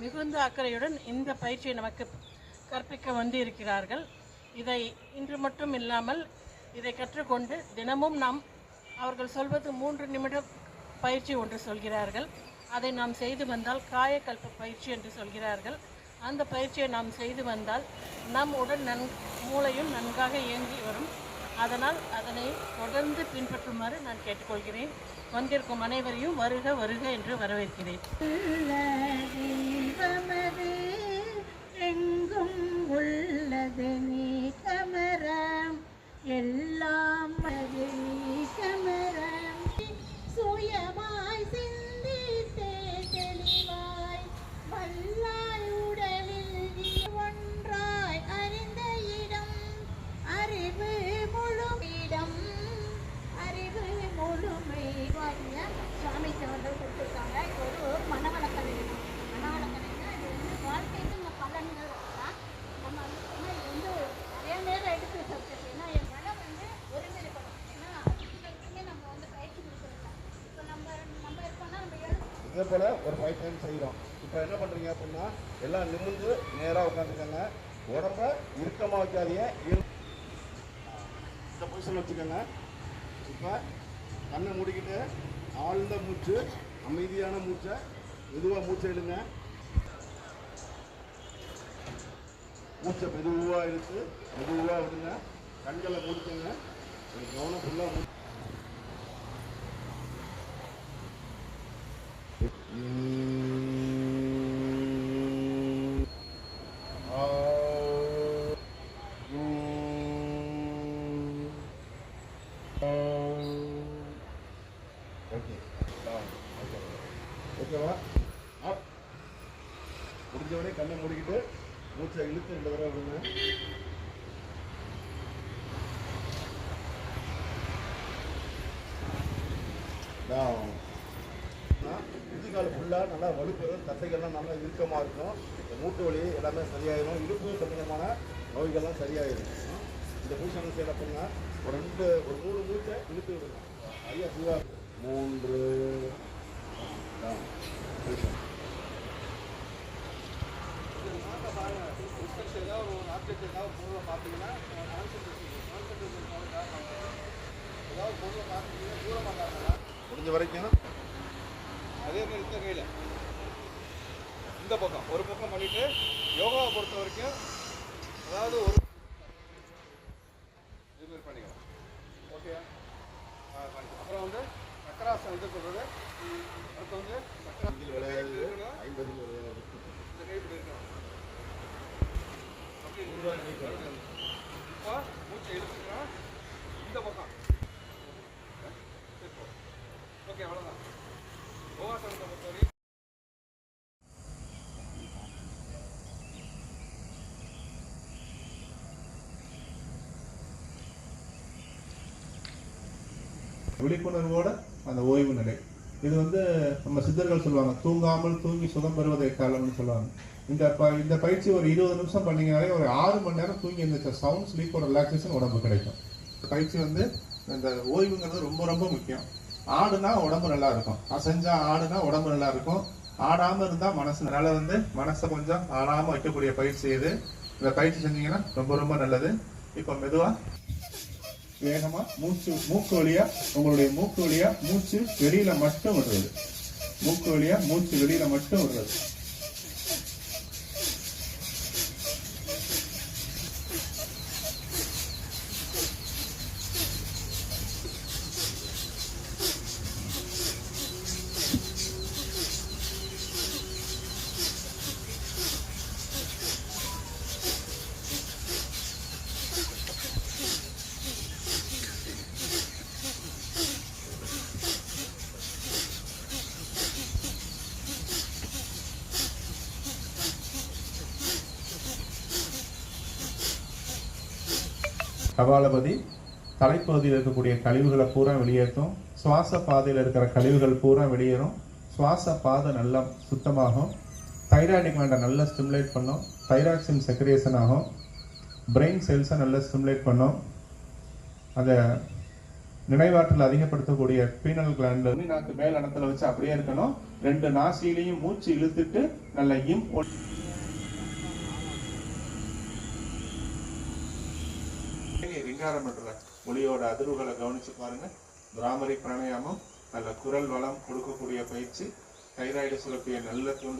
மிகுந்த அக்கறையுடன் இந்த பயிற்சியை நமக்கு கற்பிக்க வந்து இருக்கிறார்கள் இதை இன்று மட்டும் இல்லாமல் இதை கற்றுக்கொண்டு தினமும் நாம் அவர்கள் சொல்வது மூன்று நிமிடம் பயிற்சி ஒன்று சொல்கிறார்கள். அதை நாம் செய்து வந்தால் காயக்கல்ப பயிற்சி என்று சொல்கிறார்கள். அந்த பயிற்சியை நாம் செய்து வந்தால் நம் உடல் நன் மூளையும் நன்காக இயங்கி வரும். அதனால் அதனை தொடர்ந்து பின்பற்றுமாறு நான் கேட்டுக்கொள்கிறேன். வந்திருக்கும் அனைவரையும் வருக வருக என்று வரவேற்கிறேன். எங்கும் உள்ளது நீ கமரம் எல்லாம் அதே போல் ஒரு ஃபைவ் டைம் செய்கிறோம் இப்போ என்ன பண்ணுறீங்க அப்படின்னா எல்லாம் நிமிர்ந்து நேராக உட்காந்துக்கோங்க. உடம்ப இறுக்கமாக வைக்காதீங்க. இந்த பொசிஷன் வச்சுக்கோங்க. இப்போ கண்ணை மூடிக்கிட்டு ஆழ்ந்த மூச்சு அமைதியான மூச்சை மெதுவாக மூச்சை எடுங்க மூச்சை மெதுவாக இழுத்து மெதுவாக விடுங்க. கண்களை மூடிக்கோங்க. ஒரு கவனம் ஃபுல்லாக ஓகே ஓகேவா அப் முடிஞ்சவனே கண்ணை மூடிக்கிட்டு மூச்சை இழுத்து ரெண்டு தடவை விடுங்க குதிகால் ஃபுல்லாக நல்லா வலுப்பெறும். தசைகள்லாம் நல்லா இறுக்கமாக இருக்கும். இந்த மூட்டு வலி எல்லாமே சரியாயிடும் இடுப்பு சம்பந்தமான நோய்கள்லாம் சரியாயிடும் இந்த பொசிஷன் செய்யல பண்ணுங்க? ஒரு ரெண்டு ஒரு மூணு மூச்சை இழுத்து விடுங்க. ஐயா சிவா மூன்று. down. position. ஏதாவது ஒரு ஆப்ஜெக்ட் ஏதாவது பொருளை பார்த்தீங்கன்னா கான்சன்ட்ரேஷன் கான்சன்ட்ரேஷன் ஏதாவது பொருளை பார்த்தீங்கன்னா தூரமாக முடிஞ்ச வரைக்கும் அதே மாதிரி இந்த கையில். இந்த பக்கம் ஒரு பக்கம் பண்ணிட்டு யோகாவை பொறுத்த வரைக்கும் அதாவது ஒரு இது மாதிரி பண்ணிக்கலாம். ஓகே அப்புறம் வந்து சக்கராசனம் இது சொல்கிறது அடுத்து வந்து சக்கரா ஐந்தில் விளையாது ஐம்பதில் விளையாது இந்த கை இப்படி இருக்கணும். இப்போ மூச்சை இழுத்துக்கிறோம் இந்த பக்கம். ஓகே அவ்வளோதான் விழிப்புணர்வோட அந்த ஓய்வு நிலை. இது வந்து நம்ம சித்தர்கள் சொல்லுவாங்க தூங்காமல் தூங்கி சுகம் பெறுவதை காலம்னு சொல்லுவாங்க. இந்த ப- இந்த பயிற்சி ஒரு இருபது நிமிஷம் பண்ணீங்கனாலே ஒரு ஆறு மணி நேரம் தூங்கி இருந்துச்ச சவுண்ட் ஸ்லீப்போட ரிலாக்ஸேஷன் உடம்பு கிடைக்கும். பயிற்சி வந்து இந்த ஓய்வுங்கிறது ரொம்ப ரொம்ப முக்கியம். ஆடுனா உடம்பு நல்லா இருக்கும் அசைஞ்சா ஆடுனா உடம்பு நல்லா இருக்கும் ஆடாம இருந்தா மனசு அதனால வந்து மனசை கொஞ்சம் ஆடாம வைக்கக்கூடிய பயிற்சி இது. இந்த பயிற்சி செஞ்சீங்கன்னா ரொம்ப ரொம்ப நல்லது. இப்போ மெதுவா வேகமா மூச்சு மூக்கு வழியா உங்களுடைய மூக்கு வழியா மூச்சு வெளியில மட்டும் விடுறது. மூக்கு வழியா மூச்சு வெளியில மட்டும் விடுறது. கபாலபதி தலைப்பகுதியில் இருக்கக்கூடிய கழிவுகளை பூரா வெளியேற்றும் சுவாச பாதையில் இருக்கிற கழிவுகள் பூரா வெளியேறும். சுவாச பாதை நல்லா சுத்தமாகும். தைராய்டு கிளாண்டை நல்லா ஸ்டிமுலேட் பண்ணும். தைராக்சின் செக்ரியேஷன் ஆகும். பிரெயின் செல்ஸை நல்லா ஸ்டிமுலேட் பண்ணும். அந்த நினைவாற்றல் அதிகப்படுத்தக்கூடிய பீனல் கிளாண்ட் நாக்கு மேல் இடத்துல வச்சு அப்படியே இருக்கணும். ரெண்டு நாசிலையும் மூச்சு இழுத்துட்டு நல்ல இம் ரிங்காரம் பண்ற மொழியோட அதிர்வுகளை கவனிச்சு பாருங்க. பிராமரி பிராணாயாமம் நல்ல குரல் வளம் கொடுக்கக்கூடிய பயிற்சி தைராய்டு சுரப்பியை நல்ல தூண்டு